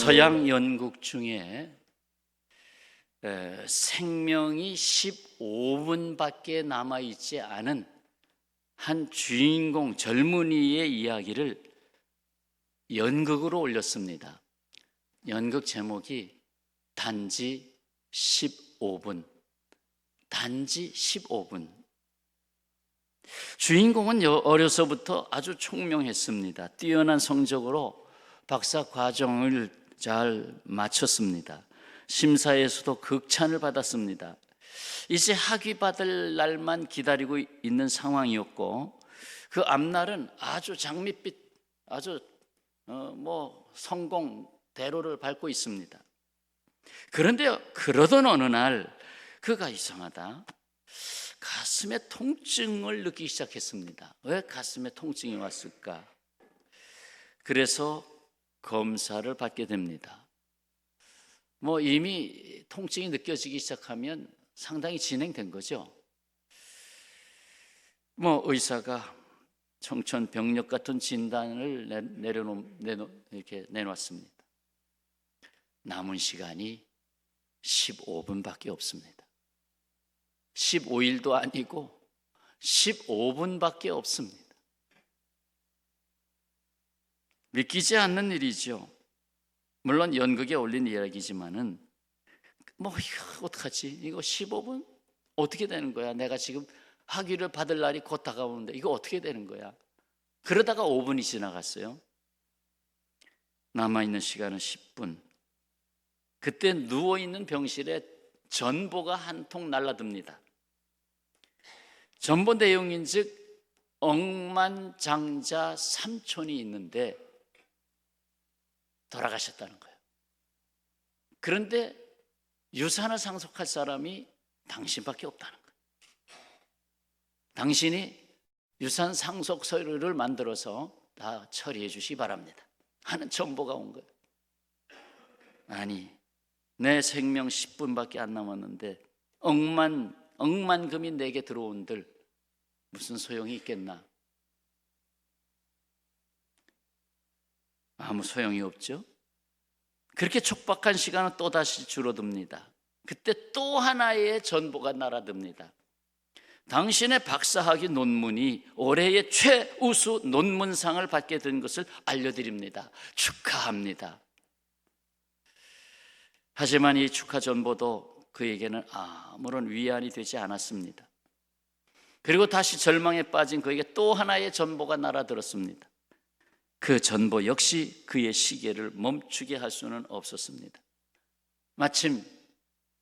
서양 연극 중에 에, 생명이 15분밖에 남아 있지 않은 한 주인공 젊은이의 이야기를 연극으로 올렸습니다. 연극 제목이 단지 15분. 단지 15분. 주인공은 여- 어려서부터 아주 총명했습니다. 뛰어난 성적으로 박사 과정을 잘 마쳤습니다. 심사에서도 극찬을 받았습니다. 이제 학위 받을 날만 기다리고 있는 상황이었고 그 앞날은 아주 장밋빛 아주 어, 뭐 성공 대로를 밟고 있습니다. 그런데 그러던 어느 날 그가 이상하다. 가슴에 통증을 느끼기 시작했습니다. 왜 가슴에 통증이 왔을까? 그래서 검사를 받게 됩니다. 뭐 이미 통증이 느껴지기 시작하면 상당히 진행된 거죠. 뭐 의사가 청천벽력 같은 진단을 내- 내려놓 내놓 이렇게 내놓았습니다. 남은 시간이 15분밖에 없습니다. 15일도 아니고 15분밖에 없습니다. 믿기지 않는 일이죠. 물론 연극에 올린 이야기지만은 뭐 이거 어떡하지? 이거 15분 어떻게 되는 거야? 내가 지금 학위를 받을 날이 곧 다가오는데 이거 어떻게 되는 거야? 그러다가 5분이 지나갔어요. 남아 있는 시간은 10분. 그때 누워 있는 병실에 전보가 한 통 날라듭니다. 전보 내용인즉 억만장자 삼촌이 있는데 돌아가셨다는 거예요. 그런데 유산을 상속할 사람이 당신밖에 없다는 거예요. 당신이 유산 상속 서류를 만들어서 다 처리해 주시 바랍니다. 하는 정보가 온 거예요. 아니, 내 생명 10분밖에 안 남았는데 억만 억만 금이 내게 들어온들 무슨 소용이 있겠나? 아무 소용이 없죠. 그렇게 촉박한 시간은 또 다시 줄어듭니다. 그때 또 하나의 전보가 날아듭니다. 당신의 박사학위 논문이 올해의 최우수 논문상을 받게 된 것을 알려드립니다. 축하합니다. 하지만 이 축하 전보도 그에게는 아무런 위안이 되지 않았습니다. 그리고 다시 절망에 빠진 그에게 또 하나의 전보가 날아들었습니다. 그 전보 역시 그의 시계를 멈추게 할 수는 없었습니다. 마침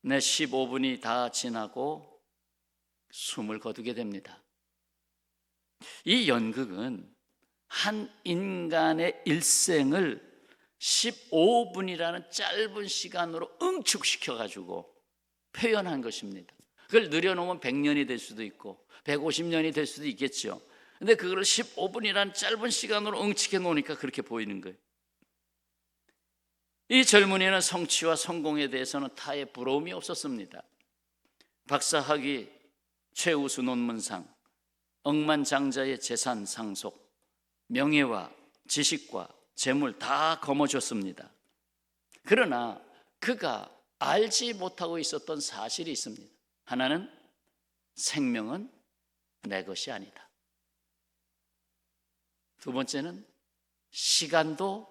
내 15분이 다 지나고 숨을 거두게 됩니다. 이 연극은 한 인간의 일생을 15분이라는 짧은 시간으로 응축시켜 가지고 표현한 것입니다. 그걸 늘여놓으면 100년이 될 수도 있고 150년이 될 수도 있겠죠. 근데 그걸 15분이라는 짧은 시간으로 응축해 놓으니까 그렇게 보이는 거예요. 이 젊은이는 성취와 성공에 대해서는 타의 부러움이 없었습니다. 박사학위 최우수 논문상, 억만장자의 재산 상속, 명예와 지식과 재물 다 거머쥐었습니다. 그러나 그가 알지 못하고 있었던 사실이 있습니다. 하나는 생명은 내 것이 아니다. 두 번째는 시간도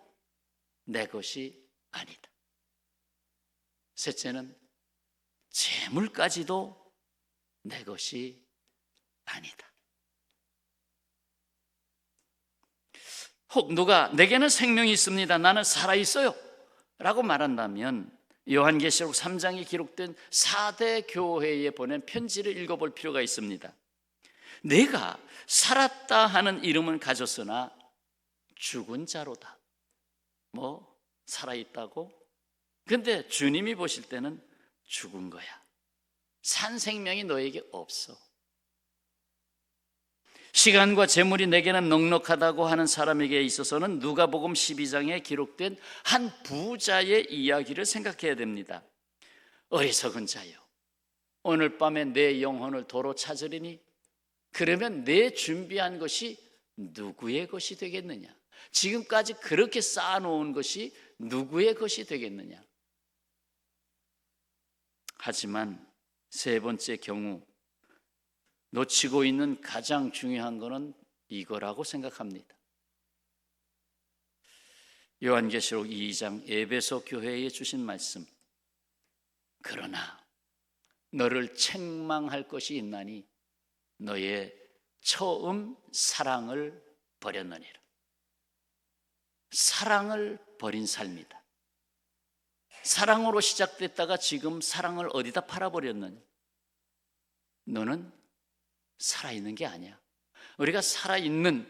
내 것이 아니다. 셋째는 재물까지도 내 것이 아니다. 혹 누가 내게는 생명이 있습니다. 나는 살아 있어요. 라고 말한다면 요한계시록 3장에 기록된 4대 교회에 보낸 편지를 읽어볼 필요가 있습니다. 내가 살았다 하는 이름은 가졌으나 죽은 자로다. 뭐 살아 있다고? 근데 주님이 보실 때는 죽은 거야. 산 생명이 너에게 없어. 시간과 재물이 내게는 넉넉하다고 하는 사람에게 있어서는 누가복음 12장에 기록된 한 부자의 이야기를 생각해야 됩니다. 어리석은 자여, 오늘 밤에 내 영혼을 도로 찾으리니 그러면 내 준비한 것이 누구의 것이 되겠느냐? 지금까지 그렇게 쌓아놓은 것이 누구의 것이 되겠느냐? 하지만 세 번째 경우 놓치고 있는 가장 중요한 것은 이거라고 생각합니다. 요한계시록 2장 에베소 교회에 주신 말씀. 그러나 너를 책망할 것이 있나니 너의 처음 사랑을 버렸느니라. 사랑을 버린 삶이다. 사랑으로 시작됐다가 지금 사랑을 어디다 팔아버렸느냐? 너는 살아있는 게 아니야. 우리가 살아있는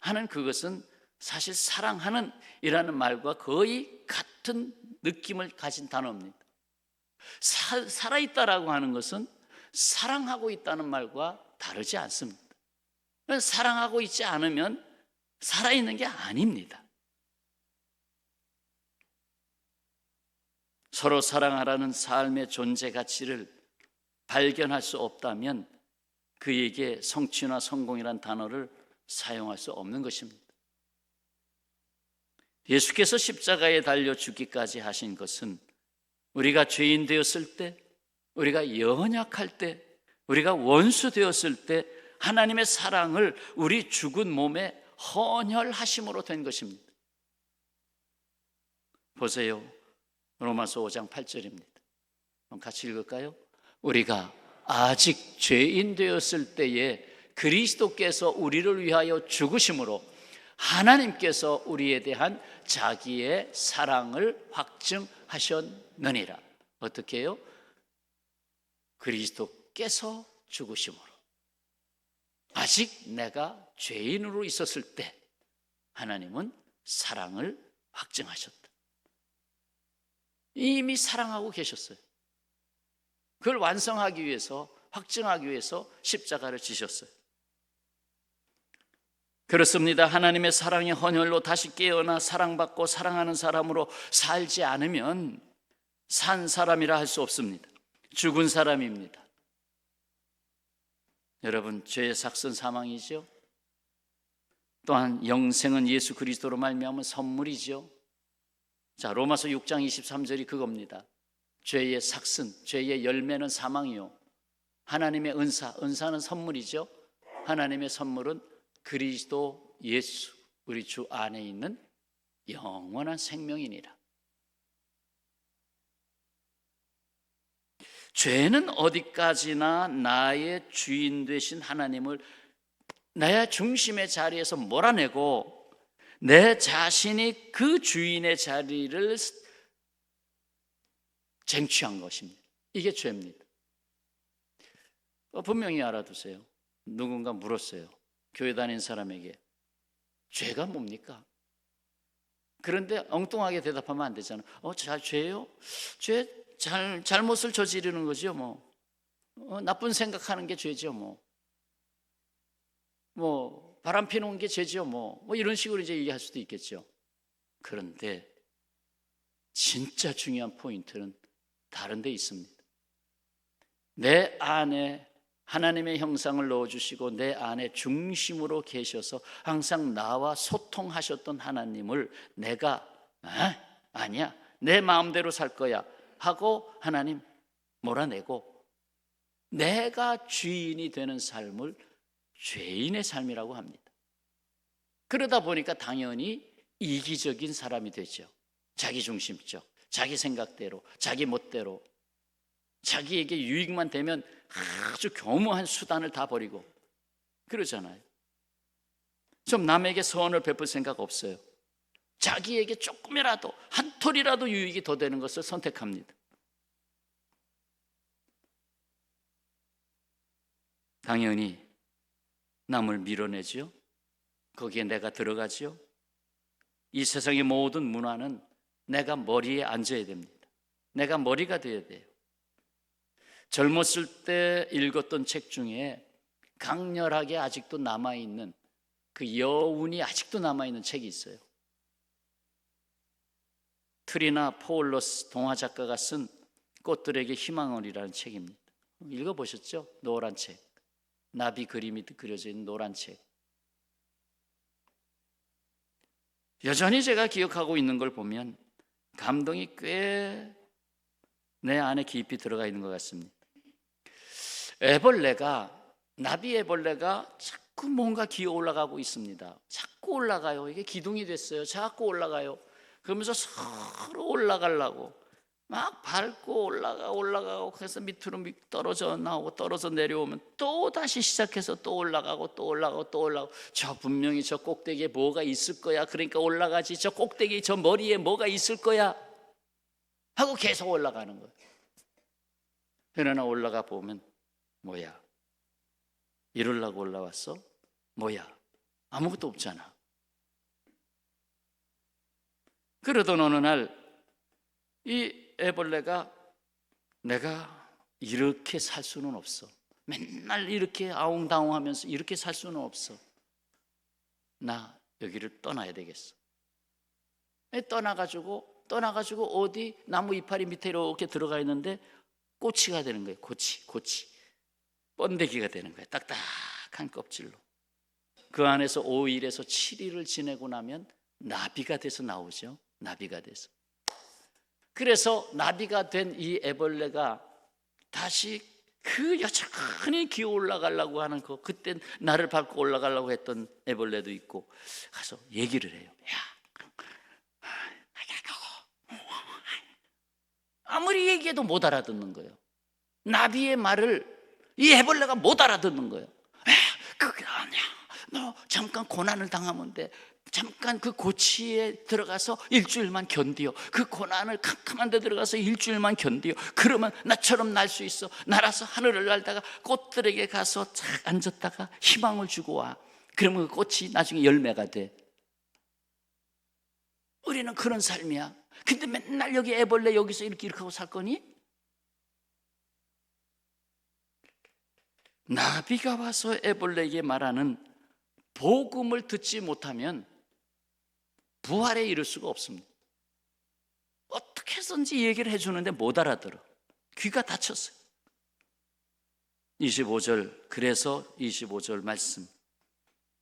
하는 그것은 사실 사랑하는 이라는 말과 거의 같은 느낌을 가진 단어입니다. 사, 살아있다라고 하는 것은 사랑하고 있다는 말과 다르지 않습니다. 사랑하고 있지 않으면 살아있는 게 아닙니다. 서로 사랑하라는 삶의 존재 가치를 발견할 수 없다면 그에게 성취나 성공이란 단어를 사용할 수 없는 것입니다. 예수께서 십자가에 달려 죽기까지 하신 것은 우리가 죄인 되었을 때, 우리가 연약할 때, 우리가 원수 되었을 때 하나님의 사랑을 우리 죽은 몸에 헌혈하심으로 된 것입니다. 보세요. 로마서 5장 8절입니다. 같이 읽을까요? 우리가 아직 죄인 되었을 때에 그리스도께서 우리를 위하여 죽으심으로 하나님께서 우리에 대한 자기의 사랑을 확증하셨느니라. 어떻게 해요? 그리스도 께서 죽으심으로. 아직 내가 죄인으로 있었을 때 하나님은 사랑을 확증하셨다. 이미 사랑하고 계셨어요. 그걸 완성하기 위해서, 확증하기 위해서 십자가를 지셨어요. 그렇습니다. 하나님의 사랑의 헌혈로 다시 깨어나 사랑받고 사랑하는 사람으로 살지 않으면 산 사람이라 할 수 없습니다. 죽은 사람입니다. 여러분, 죄의 삭선 사망이죠. 또한 영생은 예수 그리스도로 말미암은 선물이죠. 자, 로마서 6장 23절이 그겁니다. 죄의 삭슨, 죄의 열매는 사망이요. 하나님의 은사, 은사는 선물이죠. 하나님의 선물은 그리스도 예수, 우리 주 안에 있는 영원한 생명이니라. 죄는 어디까지나 나의 주인 되신 하나님을 나의 중심의 자리에서 몰아내고 내 자신이 그 주인의 자리를 쟁취한 것입니다. 이게 죄입니다. 어, 분명히 알아두세요. 누군가 물었어요. 교회 다닌 사람에게 죄가 뭡니까? 그런데 엉뚱하게 대답하면 안 되잖아. 어, 잘 죄요? 죄 잘, 잘못을 저지르는 거죠, 뭐. 어, 나쁜 생각하는 게 죄죠, 뭐. 뭐, 바람 피는 게 죄죠, 뭐. 뭐, 이런 식으로 이제 얘기할 수도 있겠죠. 그런데, 진짜 중요한 포인트는 다른 데 있습니다. 내 안에 하나님의 형상을 넣어주시고 내 안에 중심으로 계셔서 항상 나와 소통하셨던 하나님을 내가, 아, 아니야. 내 마음대로 살 거야. 하고 하나님 몰아내고 내가 주인이 되는 삶을 죄인의 삶이라고 합니다. 그러다 보니까 당연히 이기적인 사람이 되죠. 자기 중심적, 자기 생각대로, 자기 멋대로, 자기에게 유익만 되면 아주 교묘한 수단을 다 버리고 그러잖아요. 좀 남에게 소원을 베풀 생각 없어요. 자기에게 조금이라도 한 톨이라도 유익이 더 되는 것을 선택합니다. 당연히 남을 밀어내지요. 거기에 내가 들어가지요. 이 세상의 모든 문화는 내가 머리에 앉아야 됩니다. 내가 머리가 되어야 돼요. 젊었을 때 읽었던 책 중에 강렬하게 아직도 남아있는 그 여운이 아직도 남아있는 책이 있어요. 트리나 포울러스 동화 작가가 쓴 꽃들에게 희망을이라는 책입니다. 읽어보셨죠? 노란 책. 나비 그림이 그려져 있는 노란 책. 여전히 제가 기억하고 있는 걸 보면 감동이 꽤 내 안에 깊이 들어가 있는 것 같습니다. 애벌레가 나비 애벌레가 자꾸 뭔가 기어 올라가고 있습니다. 자꾸 올라가요. 이게 기둥이 됐어요. 자꾸 올라가요. 그러면서 서로 올라가려고 막 밟고 올라가 올라가고 그래서 밑으로 밑 떨어져 나오고 떨어져 내려오면 또 다시 시작해서 또 올라가고 또 올라가고 또 올라가고. 저 분명히 저 꼭대기에 뭐가 있을 거야? 그러니까 올라가지. 저 꼭대기 저 머리에 뭐가 있을 거야? 하고 계속 올라가는 거예요 그러나 올라가 보면 뭐야? 이럴라고 올라왔어? 뭐야? 아무것도 없잖아 그러던 어느 날 이 애벌레가 내가 이렇게 살 수는 없어. 맨날 이렇게 아웅다웅하면서 이렇게 살 수는 없어. 나 여기를 떠나야 되겠어. 떠나가지고 떠나가지고 어디 나무 이파리 밑에 이렇게 들어가 있는데 꼬치가 되는 거예요. 고치, 고치. 번데기가 되는 거예요. 딱딱한 껍질로. 그 안에서 5일에서 7일을 지내고 나면 나비가 돼서 나오죠. 나비가 돼서. 그래서 나비가 된 이 애벌레가 다시 그 여전히 기어 올라가려고 하는 그 그때 나를 밟고 올라가려고 했던 애벌레도 있고 가서 얘기를 해요. 야, 아무리 얘기해도 못 알아듣는 거예요. 나비의 말을 이 애벌레가 못 알아듣는 거예요. 야, 그게 아니야. 너 잠깐 고난을 당하면 돼. 잠깐 그 고치에 들어가서 일주일만 견디어. 그 고난을 캄캄한 데 들어가서 일주일만 견디어. 그러면 나처럼 날 수 있어. 날아서 하늘을 날다가 꽃들에게 가서 착 앉았다가 희망을 주고 와. 그러면 그 꽃이 나중에 열매가 돼. 우리는 그런 삶이야. 근데 맨날 여기 애벌레 여기서 이렇게 이렇게 하고 살 거니? 나비가 와서 애벌레에게 말하는 복음을 듣지 못하면 부활에 이를 수가 없습니다. 어떻게 해서든지 얘기를 해주는데 못 알아들어. 귀가 닫혔어요. 25절, 그래서 25절 말씀.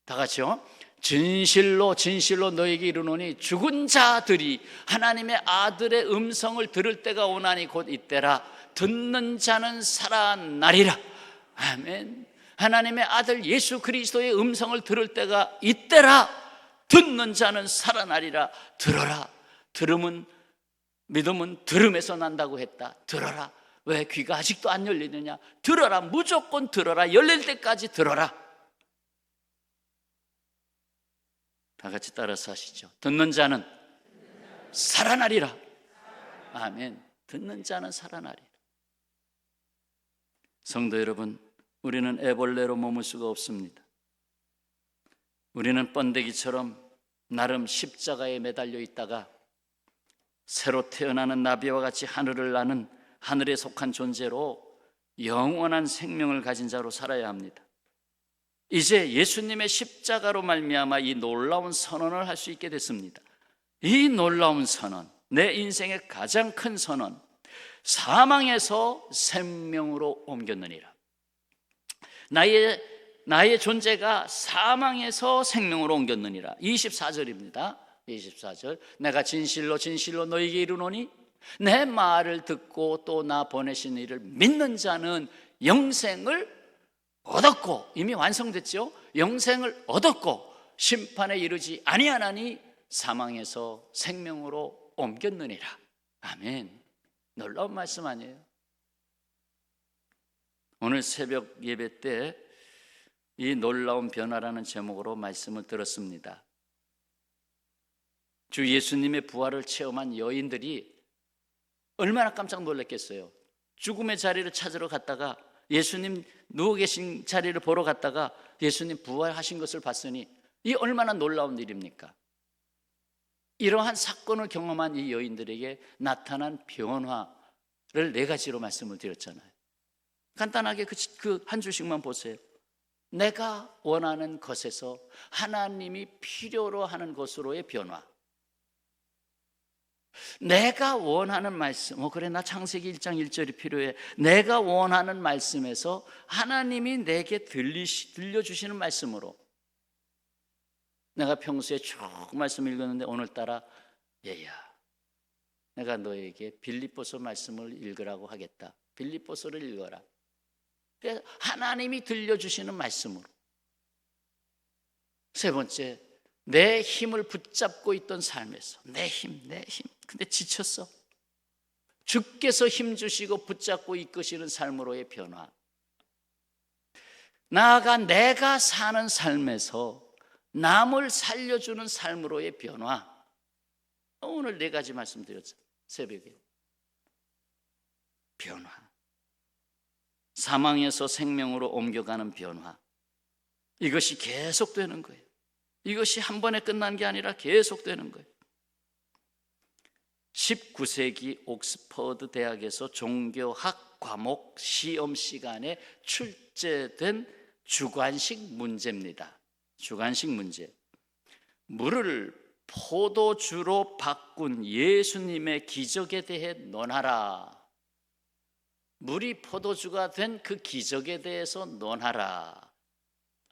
다 같이요. 진실로 진실로 너에게 이르노니 죽은 자들이 하나님의 아들의 음성을 들을 때가 오나니 곧 이때라 듣는 자는 살아나리라 아멘 하나님의 아들 예수 그리스도의 음성을 들을 때가 이때라. 듣는 자는 살아나리라. 들어라. 들음은 믿음은 들음에서 난다고 했다. 들어라. 왜 귀가 아직도 안 열리느냐? 들어라. 무조건 들어라. 열릴 때까지 들어라. 다 같이 따라서 하시죠. 듣는 자는 살아나리라. 아멘. 듣는 자는 살아나리라. 성도 여러분 우리는 애벌레로 머물 수가 없습니다 우리는 번데기처럼 나름 십자가에 매달려 있다가 새로 태어나는 나비와 같이 하늘을 나는 하늘에 속한 존재로 영원한 생명을 가진 자로 살아야 합니다. 이제 예수님의 십자가로 말미암아 이 놀라운 선언을 할 수 있게 됐습니다. 이 놀라운 선언, 내 인생의 가장 큰 선언, 사망에서 생명으로 옮겼느니라. 나의 나의 존재가 사망에서 생명으로 옮겼느니라. 24절입니다. 24절. 내가 진실로 진실로 너에게 이르노니 내 말을 듣고 또 나 보내신 이를 믿는 자는 영생을 얻었고 이미 완성됐죠. 영생을 얻었고 심판에 이르지 아니하나니 사망에서 생명으로 옮겼느니라. 아멘. 놀라운 말씀 아니에요? 오늘 새벽 예배 때 이 놀라운 변화라는 제목으로 말씀을 들었습니다. 주 예수님의 부활을 체험한 여인들이 얼마나 깜짝 놀랐겠어요. 죽음의 자리를 찾으러 갔다가 예수님 누워 계신 자리를 보러 갔다가 예수님 부활하신 것을 봤으니 이 얼마나 놀라운 일입니까? 이러한 사건을 경험한 이 여인들에게 나타난 변화를 네 가지로 말씀을 드렸잖아요. 간단하게 그 한 줄씩만 보세요. 내가 원하는 것에서 하나님이 필요로 하는 것으로의 변화. 내가 원하는 말씀, 어, 그래, 나 창세기 1장 1절이 필요해. 내가 원하는 말씀에서 하나님이 내게 들리시, 들려주시는 말씀으로. 내가 평소에 쭉 말씀 읽었는데 오늘따라, 얘야, 내가 너에게 빌립보서 말씀을 읽으라고 하겠다. 빌립보서를 읽어라. 그래서 하나님이 들려주시는 말씀으로. 세 번째, 내 힘을 붙잡고 있던 삶에서 내 힘, 내 힘. 근데 지쳤어. 주께서 힘 주시고 붙잡고 이끄시는 삶으로의 변화. 나아가 내가 사는 삶에서 남을 살려주는 삶으로의 변화. 오늘 네 가지 말씀드렸죠. 새벽에. 변화. 사망에서 생명으로 옮겨가는 변화. 이것이 계속되는 거예요. 이것이 한 번에 끝난 게 아니라 계속되는 거예요. 19세기 옥스퍼드 대학에서 종교학 과목 시험 시간에 출제된 주관식 문제입니다. 주관식 문제. 물을 포도주로 바꾼 예수님의 기적에 대해 논하라. 물이 포도주가 된 그 기적에 대해서 논하라.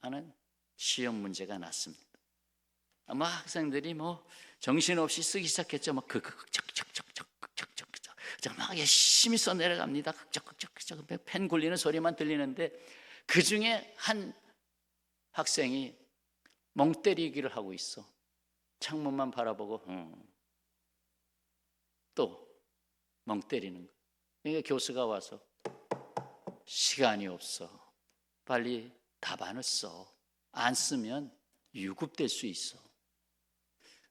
하는 시험 문제가 났습니다. 아마 학생들이 뭐 정신없이 쓰기 시작했죠. 막 극적극적극적극적극적 막 열심히 써 내려갑니다. 극적극적극적 펜 굴리는 소리만 들리는데 그 중에 한 학생이 멍 때리기를 하고 있어. 창문만 바라보고 음. 또멍 때리는 거. 그러니까 교수가 와서 시간이 없어. 빨리 답안을 써. 안 쓰면 유급될 수 있어.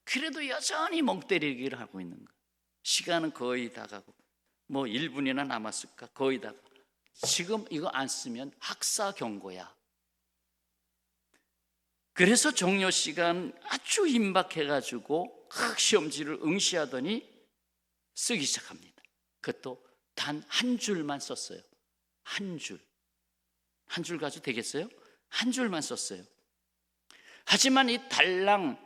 그래도 여전히 멍 때리기를 하고 있는 거야. 시간은 거의 다 가고 뭐 1분이나 남았을까? 거의 다. 가고. 지금 이거 안 쓰면 학사 경고야. 그래서 종료 시간 아주 임박해 가지고 각 시험지를 응시하더니 쓰기 시작합니다. 그것도 단 한 줄만 썼어요. 한 줄. 한 줄 가지고 되겠어요? 한 줄만 썼어요. 하지만 이 달랑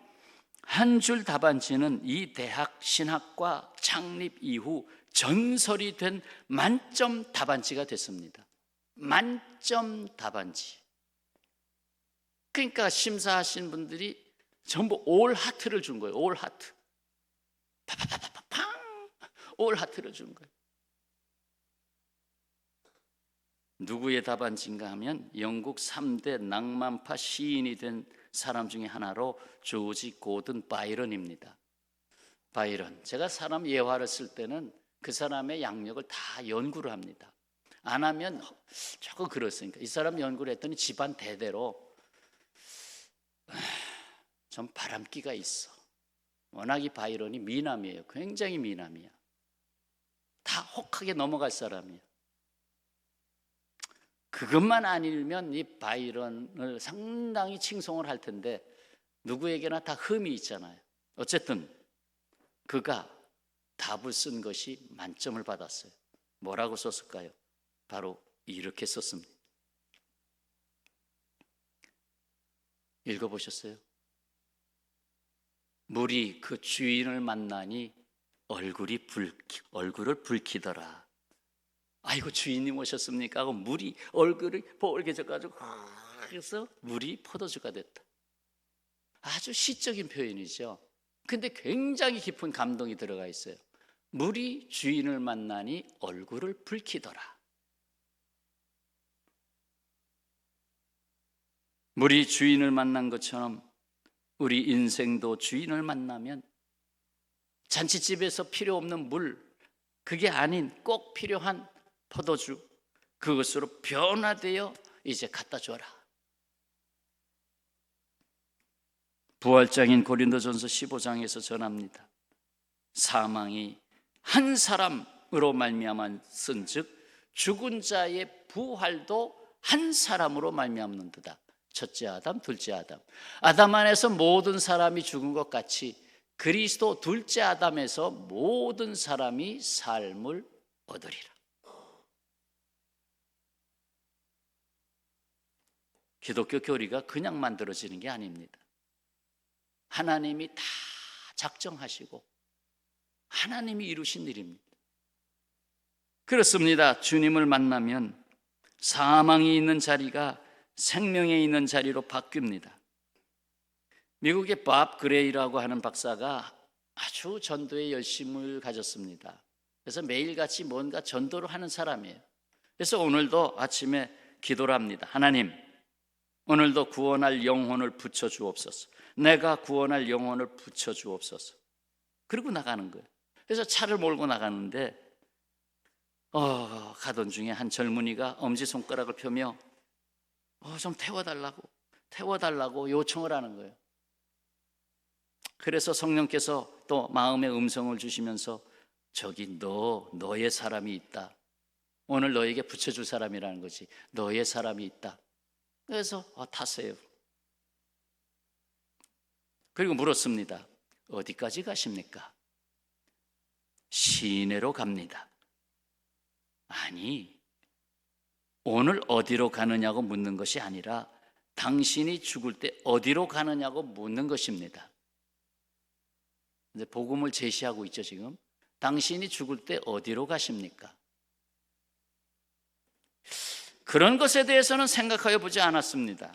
한 줄 답안지는 이 대학 신학과 창립 이후 전설이 된 만점 답안지가 됐습니다. 만점 답안지. 그러니까 심사하신 분들이 전부 올 하트를 준 거예요. 올 하트. 팡! 올 하트를 준 거예요. 누구의 답안지인가 하면 영국 3대 낭만파 시인이 된 사람 중에 하나로 조지 고든 바이런입니다. 바이런. 제가 사람 예화를 쓸 때는 그 사람의 양력을 다 연구를 합니다. 안 하면 조금 그렇으니까 이 사람 연구를 했더니 집안 대대로 좀 바람기가 있어. 워낙 이 바이런이 미남이에요. 굉장히 미남이야. 다 혹하게 넘어갈 사람이야. 그것만 아니면 이 바이런을 상당히 칭송을 할 텐데 누구에게나 다 흠이 있잖아요. 어쨌든 그가 답을 쓴 것이 만점을 받았어요. 뭐라고 썼을까요? 바로 이렇게 썼습니다. 읽어보셨어요? 물이 그 주인을 만나니 얼굴이 불 얼굴을 붉히더라. 아이고 주인님 오셨습니까? 하고 물이 얼굴이 볼개져가지고 그래서 물이 포도주가 됐다. 아주 시적인 표현이죠. 근데 굉장히 깊은 감동이 들어가 있어요. 물이 주인을 만나니 얼굴을 붉히더라. 물이 주인을 만난 것처럼 우리 인생도 주인을 만나면 잔치집에서 필요 없는 물, 그게 아닌 꼭 필요한 포도주, 그것으로 변화되어 이제 갖다 줘라. 부활장인 고린도전서 15장에서 전합니다. 사망이 한 사람으로 말미암아 쓴즉 죽은 자의 부활도 한 사람으로 말미암는도다. 첫째 아담, 둘째 아담. 아담 안에서 모든 사람이 죽은 것 같이 그리스도 둘째 아담에서 모든 사람이 삶을 얻으리라. 기독교 교리가 그냥 만들어지는 게 아닙니다. 하나님이 다 작정하시고 하나님이 이루신 일입니다. 그렇습니다. 주님을 만나면 사망이 있는 자리가 생명에 있는 자리로 바뀝니다. 미국의 밥 그레이라고 하는 박사가 아주 전도에 열심을 가졌습니다. 그래서 매일같이 뭔가 전도를 하는 사람이에요. 그래서 오늘도 아침에 기도를 합니다. 하나님, 오늘도 구원할 영혼을 붙여 주옵소서. 내가 구원할 영혼을 붙여 주옵소서. 그리고 나가는 거예요. 그래서 차를 몰고 나가는데 어, 가던 중에 한 젊은이가 엄지 손가락을 펴며 어, 좀 태워달라고 태워달라고 요청을 하는 거예요. 그래서 성령께서 또 마음의 음성을 주시면서 저기 너 너의 사람이 있다. 오늘 너에게 붙여줄 사람이라는 거지. 너의 사람이 있다. 그래서 어, 타세요. 그리고 물었습니다. 어디까지 가십니까? 시내로 갑니다. 아니, 오늘 어디로 가느냐고 묻는 것이 아니라 당신이 죽을 때 어디로 가느냐고 묻는 것입니다. 이제 복음을 제시하고 있죠, 지금. 당신이 죽을 때 어디로 가십니까? 그런 것에 대해서는 생각하여 보지 않았습니다.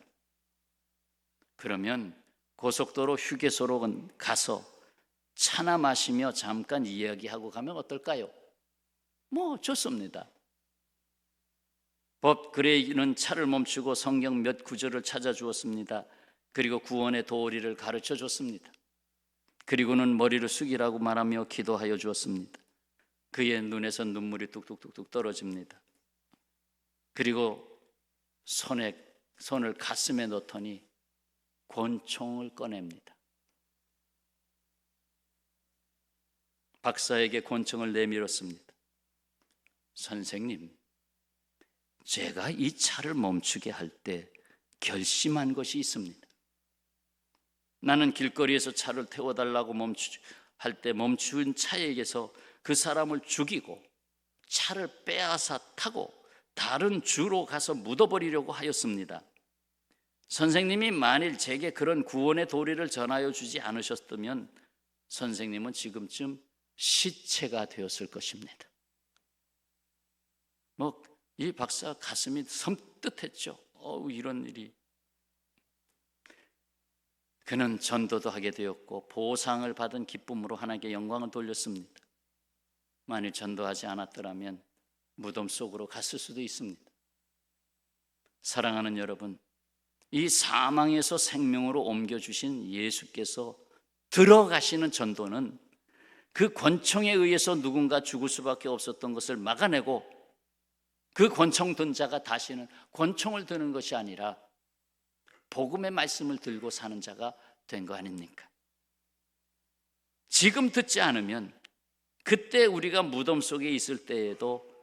그러면 고속도로 휴게소로 가서 차나 마시며 잠깐 이야기하고 가면 어떨까요? 뭐 좋습니다. 법 그레이는 차를 멈추고 성경 몇 구절을 찾아 주었습니다. 그리고 구원의 도리를 가르쳐 줬습니다. 그리고는 머리를 숙이라고 말하며 기도하여 주었습니다. 그의 눈에서 눈물이 뚝뚝뚝뚝 떨어집니다. 그리고 손에 손을 가슴에 넣더니 권총을 꺼냅니다. 박사에게 권총을 내밀었습니다. 선생님, 제가 이 차를 멈추게 할 때 결심한 것이 있습니다. 나는 길거리에서 차를 태워달라고 멈추, 할 때 멈춘 차에게서 그 사람을 죽이고 차를 빼앗아 타고 다른 주로 가서 묻어버리려고 하였습니다. 선생님이 만일 제게 그런 구원의 도리를 전하여 주지 않으셨다면 선생님은 지금쯤 시체가 되었을 것입니다. 뭐, 이 박사 가슴이 섬뜩했죠. 어우, 이런 일이. 그는 전도도 하게 되었고, 보상을 받은 기쁨으로 하나님께 영광을 돌렸습니다. 만일 전도하지 않았더라면 무덤 속으로 갔을 수도 있습니다. 사랑하는 여러분, 이 사망에서 생명으로 옮겨주신 예수께서 들어가시는 전도는 그 권총에 의해서 누군가 죽을 수밖에 없었던 것을 막아내고 그 권총 든 자가 다시는 권총을 드는 것이 아니라 복음의 말씀을 들고 사는 자가 된 거 아닙니까? 지금 듣지 않으면 그때 우리가 무덤 속에 있을 때에도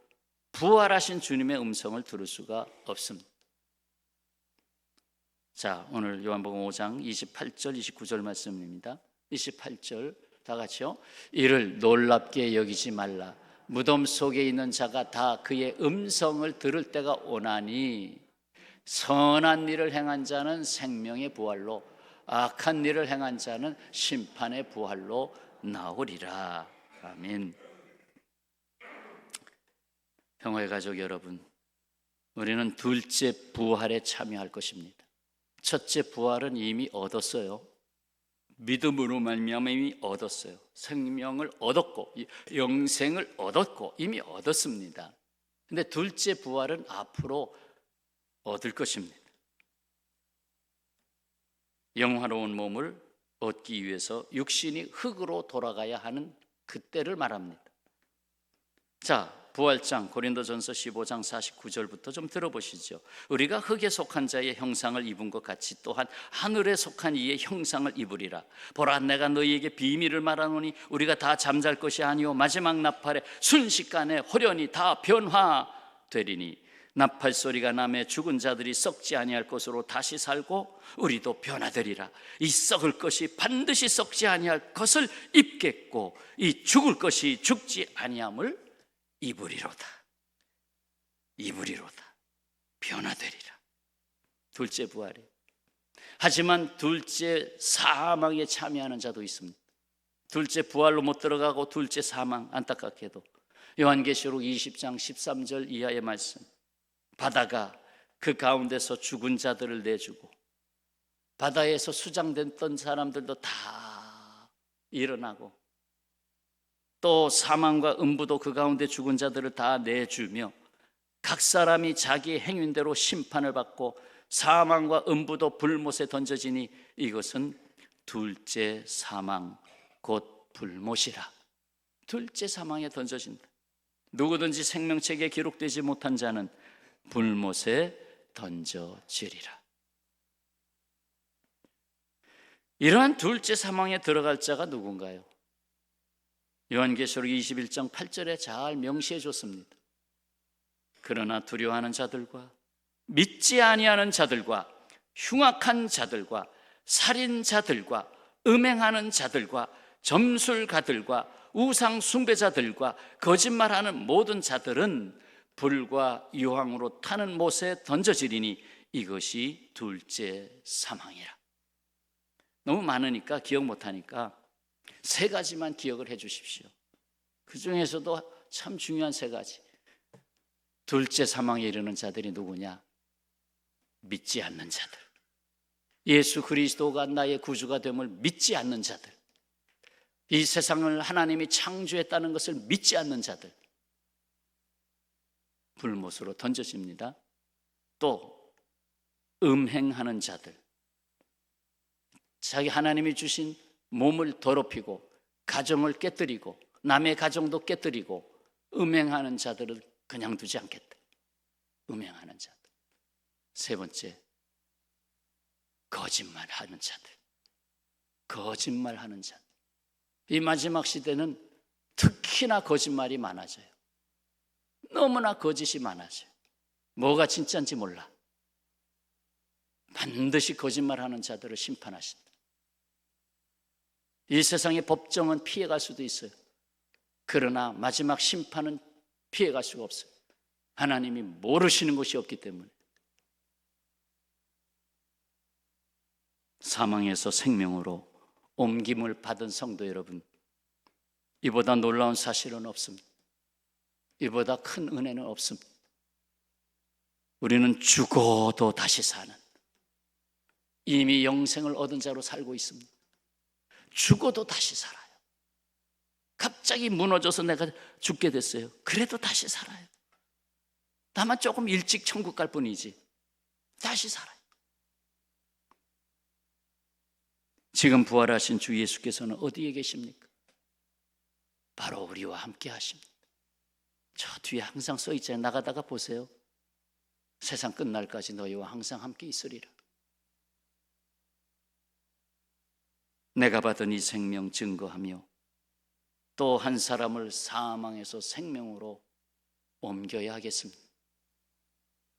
부활하신 주님의 음성을 들을 수가 없습니다. 자, 오늘 요한복음 5장 28절 29절 말씀입니다. 28절 다 같이요. 이를 놀랍게 여기지 말라. 무덤 속에 있는 자가 다 그의 음성을 들을 때가 오나니 선한 일을 행한 자는 생명의 부활로 악한 일을 행한 자는 심판의 부활로 나오리라. 아멘. 평화의 가족 여러분, 우리는 둘째 부활에 참여할 것입니다. 첫째 부활은 이미 얻었어요. 믿음으로 말미암아 이미 얻었어요. 생명을 얻었고 영생을 얻었고 이미 얻었습니다. 근데 둘째 부활은 앞으로 얻을 것입니다. 영화로운 몸을 얻기 위해서 육신이 흙으로 돌아가야 하는 그때를 말합니다. 자, 부활장 고린도전서 15장 49절부터 좀 들어보시죠. 우리가 흙에 속한 자의 형상을 입은 것 같이 또한 하늘에 속한 이의 형상을 입으리라. 보라 내가 너희에게 비밀을 말하노니 우리가 다 잠잘 것이 아니요 마지막 나팔에 순식간에 호련히 다 변화되리니 나팔 소리가 남에 죽은 자들이 썩지 아니할 것으로 다시 살고 우리도 변화되리라. 이 썩을 것이 반드시 썩지 아니할 것을 입겠고 이 죽을 것이 죽지 아니함을 입으리로다. 입으리로다. 변화되리라. 둘째 부활이. 하지만 둘째 사망에 참여하는 자도 있습니다. 둘째 부활로 못 들어가고 둘째 사망 안타깝게도 요한계시록 20장 13절 이하의 말씀. 바다가 그 가운데서 죽은 자들을 내주고 바다에서 수장됐던 사람들도 다 일어나고 또 사망과 음부도 그 가운데 죽은 자들을 다 내주며 각 사람이 자기 행위대로 심판을 받고 사망과 음부도 불못에 던져지니 이것은 둘째 사망 곧 불못이라. 둘째 사망에 던져진다. 누구든지 생명책에 기록되지 못한 자는 불못에 던져지리라. 이러한 둘째 사망에 들어갈 자가 누군가요? 요한계시록 21장 8절에 잘 명시해 줬습니다. 그러나 두려워하는 자들과 믿지 아니하는 자들과 흉악한 자들과 살인자들과 음행하는 자들과 점술가들과 우상 숭배자들과 거짓말하는 모든 자들은 불과 유황으로 타는 못에 던져지리니 이것이 둘째 사망이라. 너무 많으니까 기억 못하니까 세 가지만 기억을 해 주십시오. 그 중에서도 참 중요한 세 가지. 둘째 사망에 이르는 자들이 누구냐? 믿지 않는 자들. 예수 그리스도가 나의 구주가 됨을 믿지 않는 자들. 이 세상을 하나님이 창조했다는 것을 믿지 않는 자들. 불못으로 던져집니다. 또 음행하는 자들. 자기 하나님이 주신 몸을 더럽히고 가정을 깨뜨리고 남의 가정도 깨뜨리고 음행하는 자들을 그냥 두지 않겠다. 음행하는 자들. 세 번째, 거짓말하는 자들. 거짓말하는 자들. 이 마지막 시대는 특히나 거짓말이 많아져요. 너무나 거짓이 많아져요. 뭐가 진짜인지 몰라. 반드시 거짓말하는 자들을 심판하신다. 이 세상의 법정은 피해갈 수도 있어요. 그러나 마지막 심판은 피해갈 수가 없어요. 하나님이 모르시는 것이 없기 때문에. 사망에서 생명으로 옮김을 받은 성도 여러분, 이보다 놀라운 사실은 없습니다. 이보다 큰 은혜는 없습니다. 우리는 죽어도 다시 사는 이미 영생을 얻은 자로 살고 있습니다. 죽어도 다시 살아요. 갑자기 무너져서 내가 죽게 됐어요. 그래도 다시 살아요. 다만 조금 일찍 천국 갈 뿐이지. 다시 살아요. 지금 부활하신 주 예수께서는 어디에 계십니까? 바로 우리와 함께 하십니다. 저 뒤에 항상 써 있잖아요. 나가다가 보세요. 세상 끝날까지 너희와 항상 함께 있으리라. 내가 받은 이 생명 증거하며 또 한 사람을 사망에서 생명으로 옮겨야 하겠습니다.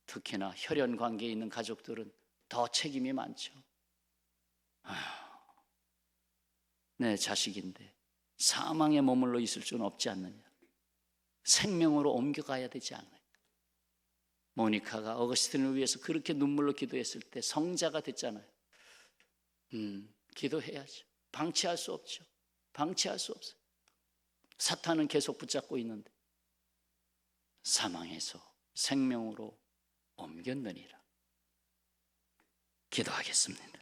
특히나 혈연 관계에 있는 가족들은 더 책임이 많죠. 내 자식인데 사망에 머물러 있을 수는 없지 않느냐. 생명으로 옮겨가야 되지 않느냐. 모니카가 어거스틴을 위해서 그렇게 눈물로 기도했을 때 성자가 됐잖아요. 음, 기도해야죠. 방치할 수 없죠. 방치할 수 없어요. 사탄은 계속 붙잡고 있는데 사망에서 생명으로 옮겼느니라. 기도하겠습니다.